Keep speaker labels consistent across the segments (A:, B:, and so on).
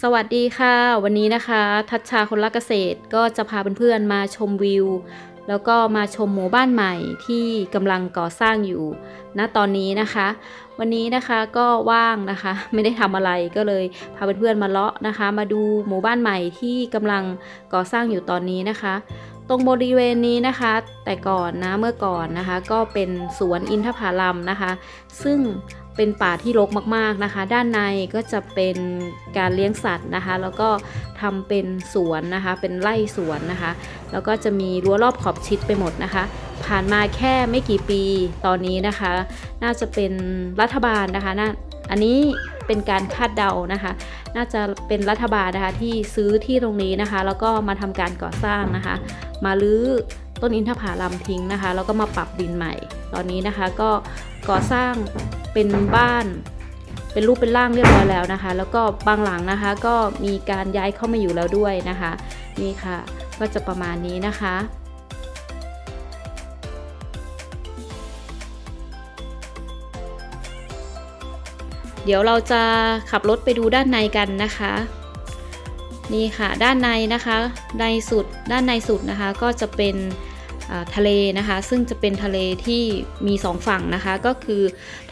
A: สวัสดีค่ะ วันนี้นะคะ ทัชชาคนรักเกษตรก็จะพาเพื่อนๆมาชมวิว แล้วก็มาชมหมู่บ้านใหม่ที่กำลังก่อสร้างอยู่ณตอนนี้นะคะ วันนี้นะคะก็ว่างนะคะ ไม่ได้ทำอะไรก็เลยพาเพื่อนๆมาเลาะนะคะ มาดูหมู่บ้านใหม่ที่กำลังก่อสร้างอยู่ตอนนี้นะคะ ตรงบริเวณนี้นะคะ แต่ก่อนนะเมื่อก่อนนะคะ ก็เป็นสวนอินทผลัมนะคะ ซึ่ง เป็นป่าที่รกมากๆนะคะ ด้านในก็จะเป็นการเลี้ยงสัตว์นะคะ แล้วก็ทำเป็นสวนนะคะ เป็นไร่สวนนะคะ แล้วก็จะมีรั้วรอบขอบชิดไปหมดนะคะ ผ่านมาแค่ไม่กี่ปีตอนนี้นะคะ น่าจะเป็นรัฐบาลนะคะน่าอันนี้เป็นการคาดเดานะคะ น่าจะเป็นรัฐบาลนะคะที่ซื้อที่ตรงนี้นะคะ แล้วก็มาทำการก่อสร้างนะคะ มาลื้อต้นอินทผลัมทิ้งนะคะ แล้วก็มาปรับดินใหม่ ตอนนี้นะคะก็ก่อสร้าง เป็นบ้าน เป็นรูปเป็นร่างเรียบร้อยแล้วนะคะ แล้วก็บางหลังนะคะ ก็มีการย้ายเข้ามาอยู่แล้วด้วยนะคะ นี่ค่ะ ก็จะประมาณนี้นะคะเดี๋ยวเราจะขับรถไปดูด้านในกันนะคะ นี่ค่ะด้านในนะคะในสุดด้านในสุดนะคะก็จะเป็น ทะเลนะคะ ซึ่งจะเป็นทะเลที่มีสองฝั่งนะคะ ก็คือ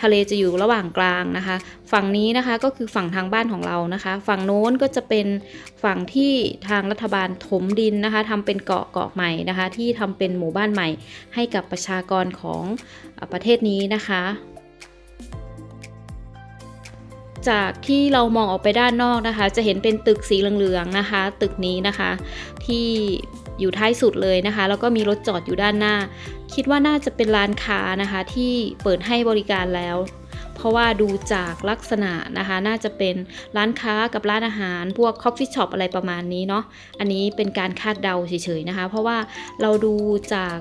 A: ทะเลจะอยู่ระหว่างกลางนะคะ ฝั่งนี้นะคะก็คือฝั่งทางบ้านของเรานะคะ ฝั่งโน้นก็จะเป็นฝั่งที่ทางรัฐบาลถมดินนะคะทำเป็นเกาะเกาะใหม่นะคะ ที่ทำเป็นหมู่บ้านใหม่ให้กับประชากรของอประเทศนี้นะคะ จากที่เรามองออกไปด้านนอกนะคะ จะเห็นเป็นตึกสีเหลืองๆนะคะ ตึกนี้นะคะ ที่อยู่ท้ายสุดเลยนะคะ แล้วก็มีรถจอดอยู่ด้านหน้า คิดว่าน่าจะเป็นร้านค้านะคะ ที่เปิดให้บริการแล้ว เพราะว่าดูจากลักษณะนะคะ น่าจะเป็นร้านค้ากับร้านอาหาร พวกคอฟฟี่ช็อปอะไรประมาณนี้เนาะอันนี้เป็นการคาดเดาเฉยๆนะคะ เพราะว่าเราดูจาก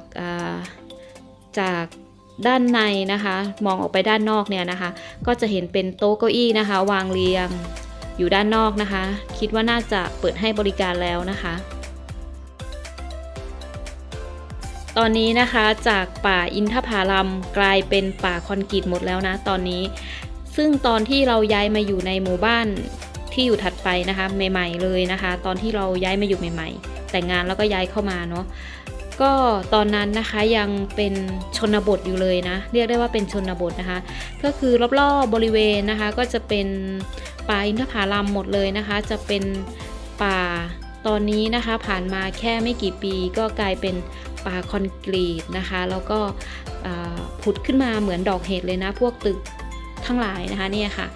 A: จาก ด้านในนะคะ มองออกไปด้านนอกเนี่ยนะคะ ก็จะเห็นเป็นโต๊ะเก้าอี้นะคะ วางเรียง อยู่ด้านนอกนะคะ คิดว่าน่าจะเปิดให้บริการแล้วนะคะ ตอนนี้นะคะจากป่าอินทผาลัมกลายเป็นป่าคอนกรีตหมดแล้วนะตอนนี้ ซึ่งตอนที่เราย้ายมาอยู่ในหมู่บ้านที่อยู่ถัดไปนะคะ ใหม่ ๆ เลยนะคะ ตอนที่เราย้ายมาอยู่ใหม่ ๆ แต่งงานแล้วก็ย้ายเข้ามาเนาะ ก็ตอนนั้นนะคะยังเป็นชนบทอยู่เลยนะ เรียกได้ว่าเป็นชนบทนะคะ ก็คือรอบๆบริเวณนะคะ ก็จะเป็นป่าอินทผลัมหมดเลยนะคะ จะเป็นป่าตอนนี้นะคะ ผ่านมาแค่ไม่กี่ปีก็กลายเป็นป่าคอนกรีตนะคะ แล้วก็ผุดขึ้นมาเหมือนดอกเห็ดเลยนะ พวกตึกทั้งหลายนะคะเนี่ยค่ะ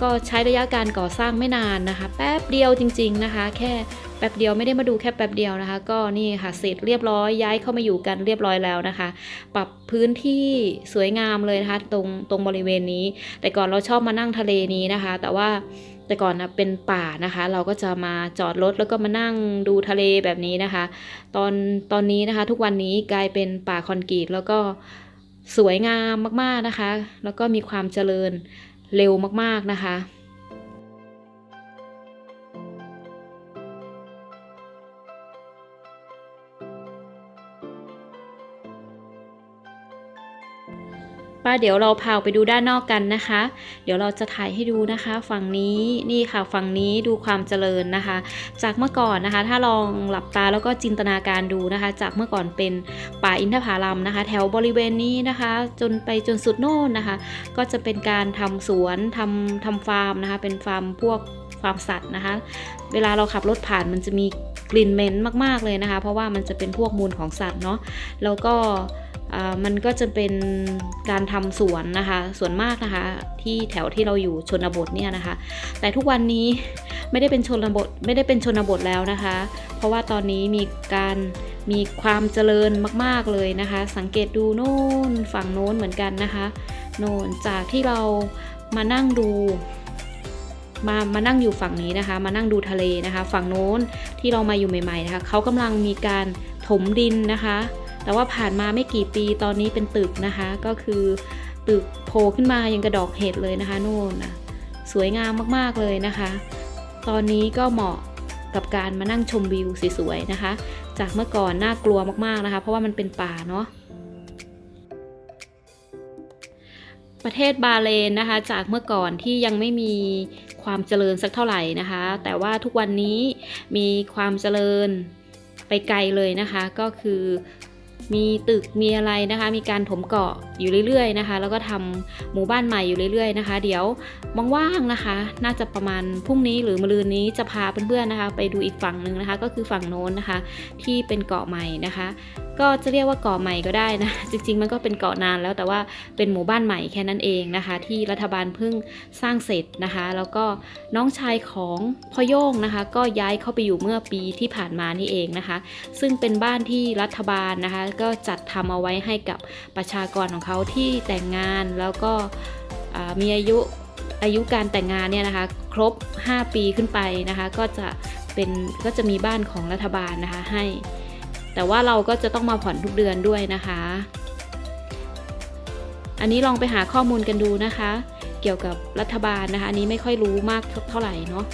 A: ก็ใช้ระยะการก่อสร้างไม่นานนะคะ แป๊บเดียวจริง ๆนะคะ แค่ แป๊บเดียวไม่ได้มาดูแค่แป๊บเดียวนะคะ ก็นี่ค่ะเสร็จเรียบร้อยย้ายเข้ามาอยู่กันเรียบร้อยแล้วนะคะ ปรับพื้นที่สวยงามเลยนะคะ ตรงตรงบริเวณนี้ แต่ก่อนเราชอบมานั่งทะเลนี้นะคะ แต่ว่าแต่ก่อนนะเป็นป่านะคะ เราก็จะมาจอดรถแล้วก็มานั่งดูทะเลแบบนี้นะคะ ตอนตอนนี้นะคะทุกวันนี้กลายเป็นป่าคอนกรีตแล้วก็สวยงามมากๆนะคะ แล้วก็มีความเจริญเร็วมากๆนะคะ ป้าเดี๋ยวเราพาไปดูด้านนอกกันนะคะ เดี๋ยวเราจะถ่ายให้ดูนะคะ ฝั่งนี้นี่ค่ะฝั่งนี้ดูความเจริญนะคะ จากเมื่อก่อนนะคะ ถ้าลองหลับตาแล้วก็จินตนาการดูนะคะ จากเมื่อก่อนเป็นป่าอินทผลัมนะคะ แถวบริเวณนี้นะคะ จนไปจนสุดโน่นนะคะ ก็จะเป็นการทำสวนทำทำฟาร์มนะคะ เป็นฟาร์มพวกฟาร์มสัตว์นะคะ เวลาเราขับรถผ่านมันจะมีกลิ่นเหม็นมากๆเลยนะคะ เพราะว่ามันจะเป็นพวกมูลของสัตว์เนาะแล้วก็ มันก็จะเป็นการทำสวนนะคะส่วนมากนะคะ ที่แถวที่เราอยู่ชนบทเนี่ยนะคะ แต่ทุกวันนี้ไม่ได้เป็นชนบทไม่ได้เป็นชนบทแล้วนะคะ เพราะว่าตอนนี้มีการมีความเจริญมาก ๆเลยนะคะ สังเกตดูโน่นฝั่งโน้นเหมือนกันนะคะโน่นจากที่เรามานั่งดูมามานั่งอยู่ฝั่งนี้นะคะ มานั่งดูทะเลนะคะ ฝั่งโน้นที่เรามาอยู่ใหม่ๆนะคะเขากำลังมีการถมดินนะคะ แต่ว่าผ่านมาไม่กี่ปีตอนนี้เป็นตึกนะคะ ก็คือตึกโผล่ขึ้นมายังกระดอกเห็ดเลยนะคะนู่นนะสวยงามมากๆเลยนะคะ ตอนนี้ก็เหมาะกับการมานั่งชมวิวสวยๆนะคะ จากเมื่อก่อนน่ากลัวมากๆนะคะ เพราะว่ามันเป็นป่าเนาะประเทศบาเลนนะคะ จากเมื่อก่อนที่ยังไม่มีความเจริญสักเท่าไหร่นะคะ แต่ว่าทุกวันนี้มีความเจริญไปไกลเลยนะคะ ก็คือ มีตึกมีอะไรนะคะ มีการถมเกาะอยู่เรื่อยๆนะคะ แล้วก็ทำหมู่บ้านใหม่อยู่เรื่อยๆนะคะ เดี๋ยวว่างๆนะคะ น่าจะประมาณพรุ่งนี้หรือมะรืนนี้จะพาเพื่อนๆนะคะ ไปดูอีกฝั่งหนึ่งนะคะ ก็คือฝั่งโน้นนะคะ ที่เป็นเกาะใหม่นะคะ ก็จะเรียกว่าเกาะใหม่ก็ได้นะ จริง ๆ มันก็เป็นเกาะนานแล้วแต่ว่าเป็นหมู่บ้านใหม่แค่นั้นเองนะคะ ที่รัฐบาลเพิ่งสร้างเสร็จนะคะ แล้วก็น้องชายของพ่อโย่งนะคะ ก็ย้ายเข้าไปอยู่เมื่อปีที่ผ่านมานี่เองนะคะ ซึ่งเป็นบ้านที่รัฐบาลนะคะ ก็จัดทำเอาไว้ให้กับประชากรของเขาที่แต่งงานแล้วก็มีอายุอายุการแต่งงานเนี่ยนะคะ ครบ 5 ปีขึ้นไปนะคะ ก็จะเป็นก็จะมีบ้านของรัฐบาลนะคะให้ แต่ว่าเราก็จะต้องมาผ่อนทุกเดือนด้วยนะคะ อันนี้ลองไปหาข้อมูลกันดูนะคะ เกี่ยวกับรัฐบาลนะคะ อันนี้ไม่ค่อยรู้มากเท่าไหร่เนาะ